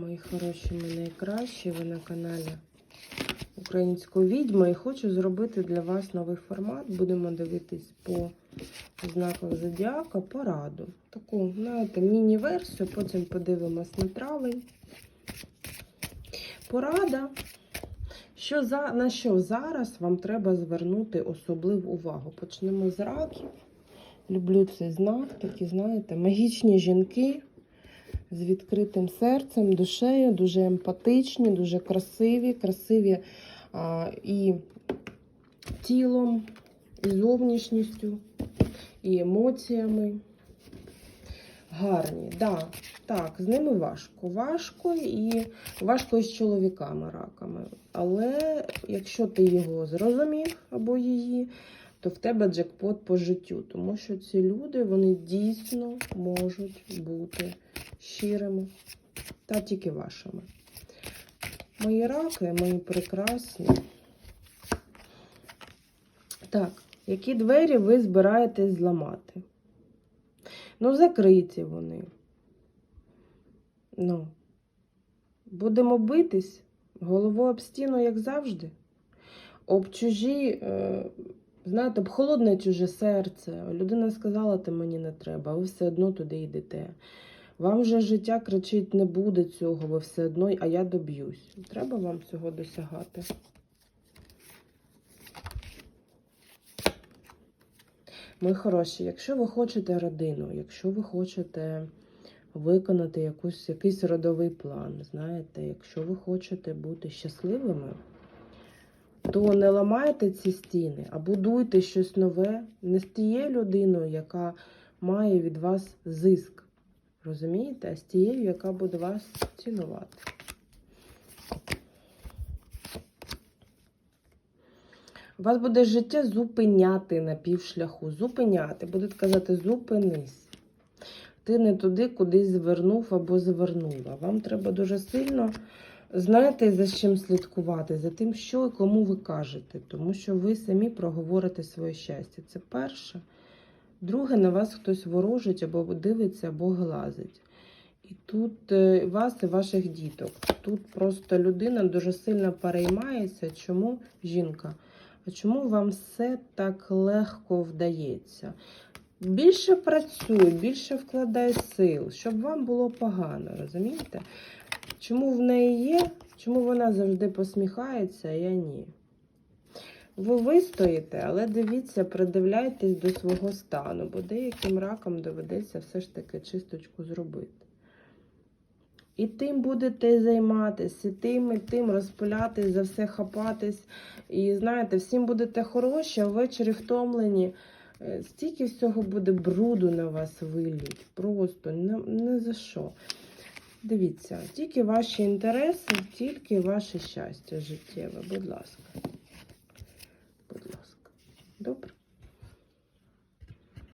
Мої хороші, ми найкращі. Ви на каналі Української відьми. І хочу зробити для вас новий формат. Будемо дивитись по знаках зодіака пораду. Таку, знаєте, міні-версію, потім подивимось на травень. Порада. Що за, на що зараз вам треба звернути особливу увагу? Почнемо з раків. Люблю цей знак, такі, знаєте, магічні жінки з відкритим серцем, душею, дуже емпатичні, дуже красиві, красиві а, і тілом, і зовнішністю, і емоціями. Гарні, да, так, з ними важко. Важко і важко із чоловіками раками. Але якщо ти його зрозумів або її, то в тебе джекпот по життю. Тому що ці люди вони дійсно можуть бути щирими та тільки вашими. Мої раки, мої прекрасні. Так, які двері ви збираєтесь зламати? Ну, закриті вони. Ну, будемо битись головою об стіну, як завжди. Об чужі, е, знаєте, об холодне чуже серце. Людина сказала, ти мені не треба, ви все одно туди йдете. Вам же життя кричить, не буде цього, ви все одно, а я доб'юсь. Треба вам цього досягати. Мої хороші, якщо ви хочете родину, якщо ви хочете виконати якусь, якийсь родовий план, знаєте, якщо ви хочете бути щасливими, то не ламайте ці стіни, а будуйте щось нове не з тією людиною, яка має від вас зиск. Розумієте? А з тією, яка буде вас цінувати. Вас буде життя зупиняти на півшляху. Зупиняти. Будуть казати, зупинись. Ти не туди кудись звернув або звернула. Вам треба дуже сильно, знаєте, за чим слідкувати, за тим, що і кому ви кажете, тому що ви самі проговорите своє щастя. Це перше. Друге, на вас хтось ворожить або дивиться, або глазить. І тут е, вас і ваших діток. Тут просто людина дуже сильно переймається, чому жінка. А чому вам все так легко вдається? Більше працюй, більше вкладай сил, щоб вам було погано, розумієте? Чому в неї є, чому вона завжди посміхається, а я ні. Ви вистоїте, але дивіться, придивляйтесь до свого стану, бо деяким ракам доведеться все ж таки чисточку зробити. І тим будете займатися, і тим, і тим розпилятись, за все хапатись. І знаєте, всім будете хороші, а ввечері втомлені. Е, Стільки всього буде бруду на вас вилють. Просто не, не за що. Дивіться, тільки ваші інтереси, тільки ваше щастя життєве. Будь ласка. Будь ласка. Добре?